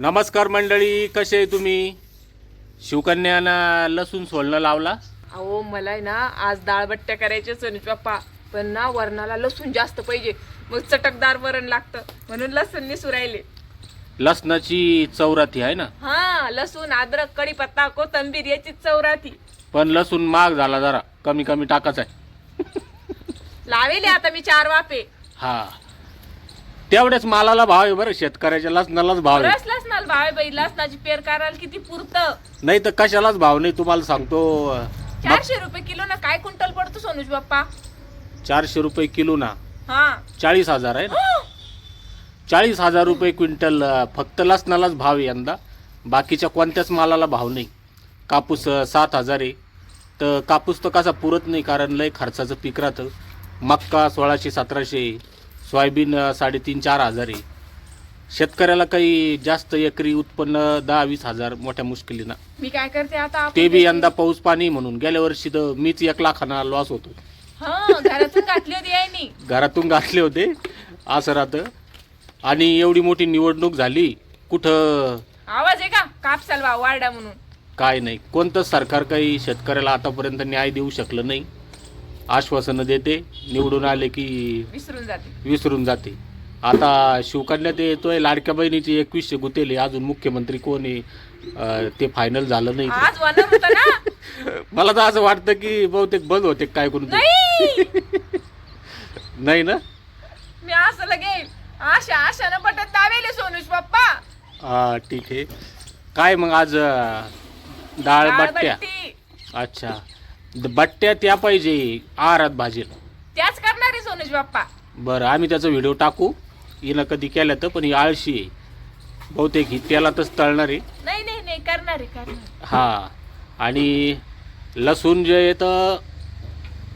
नमस्कार मंडळी कसे आहे तुम्ही? शिवकन्यानं लसूण सोलणं लावला. अहो मला आहे ना आज डाळबट्ट्या करायच्या सनीच बाप्पा पण ना वरणाला लसूण जास्त पाहिजे. मग चटकदार वरण लागतं. म्हणून लसूण निसू राहिले लसणाची चौराती आहे ना? हा लसूण अद्रक कढीपत्ता कोथंबीर याची चौराती पण लसूण महाग झाला जरा. कमी कमी टाकाच आहे. लावेले आता मी चार वाफे. हा. तेवढ्याच मालाला भाव आहे बरं शेतकऱ्याच्या लसणालाच भाव आहे. भाव आहे बाई लसणाची पेर करायला किती पुरतं. नाही तर कशालाच भाव नाही तुम्हाला सांगतो. मग चारशे रुपये किलो ना काय क्विंटल पडतो सोनूज बाप्पा? चारशे रुपये किलो ना. हा. चाळीस हजार आहे ना. चाळीस हजार रुपये क्विंटल अं, फक्त लसणालाच भाव आहे यंदा. बाकीच्या कोणत्याच मालाला भाव नाही. कापूस अं, सात हजार आहे. तर कापूस तर कसा पुरत नाही कारण लय खर्चाचं पीक राहतं. मक्का सोळाशे सतराशे. सोयाबीन साडेतीन चार हजार आहे. शेतकऱ्याला काही जास्त एकरी उत्पन्न दहा वीस हजार मोठ्या मुश्किलीनं. मी काय करते आता आपण ते बी यंदा पाऊस पाणी म्हणून. गेल्या वर्षी तर मीच एक लाखाना लॉस होतो. हा घरातून घातली होती यायनी घरातून घातले होते. असं राहतं. आणि एवढी मोठी निवडणूक झाली कुठं आवाज आहे का? कापसाल वाढा म्हणून. काय नाही. कोणतंच सरकार काही शेतकऱ्याला आतापर्यंत न्याय देऊ शकलं नाही. आश्वासनं देते निवडून आले की विसरून जाते. विसरून जाते. आता शिवकन्या ते येतोय लाडक्या बहिणीचे एकवीसशे गुतेले अजून मुख्यमंत्री कोण आहे? अं, ते फायनल झालं नाही आज होणार होतं ना? मला तर असं वाटतं की बहुतेक बंद होते काय करून ते. नाही! नाही ना? मी असं लगे आशा आशानं बटन दावेले सोनूज पप्पा. हा ठीक आहे. काय मग आज अं, डाळ बट्ट्या. अच्छा. बट्ट्या त्या पाहिजे आहारात भाजेल. त्याच करणार आहे सोनूज बाप्पा. बरं आम्ही त्याचा व्हिडिओ टाकू. हिनं कधी केलं तर पण ही आळशी आहे. बहुतेक ही तेलातच तळणार आहे. नाही नाही नाही करणार आहे करणार हा. आणि लसूण जे आहे तर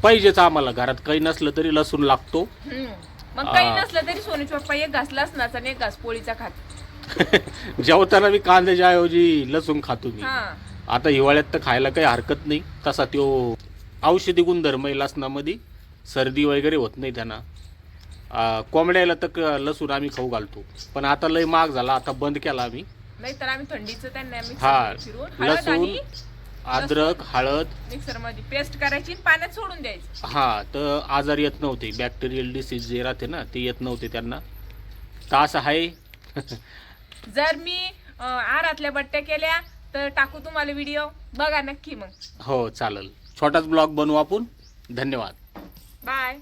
पाहिजेच आम्हाला. घरात काही नसलं तरी लसूण लागतो. हम्म. मग काही आ. नसलं तरी सोनूज पप्पा एक घास लसणाचा आणि एक घास पोळीचा खात. जेवताना मी कांद्याच्या ऐवजी लसूण खातो मी. हा. आता हिवाळ्यात तर खायला काही हरकत नाही. तसा तो औषधी गुणधर्म आहे लसणामध्ये. सर्दी वगैरे होत नाही त्यांना. कोंबड्याला तर लसूण आम्ही खाऊ घालतो. पण आता लय महाग झाला. आता बंद केला आम्ही. नाही तर आम्ही थंडीचं त्यांना हा लसूण अद्रक हळद. मिक्सरमध्ये पेस्ट करायची पाण्यात सोडून द्यायचं. हा तर आजार येत नव्हते. बॅक्टेरियल डिसीज जे राहते ना ते येत नव्हते त्यांना. तर असं आहे. जर मी अं, आहारातल्या बट्ट्या केल्या तर टाकू तुम्हाला व्हिडिओ बघा नक्की मग. हो चालेल. छोटाच ब्लॉग बनवू आपण. धन्यवाद. बाय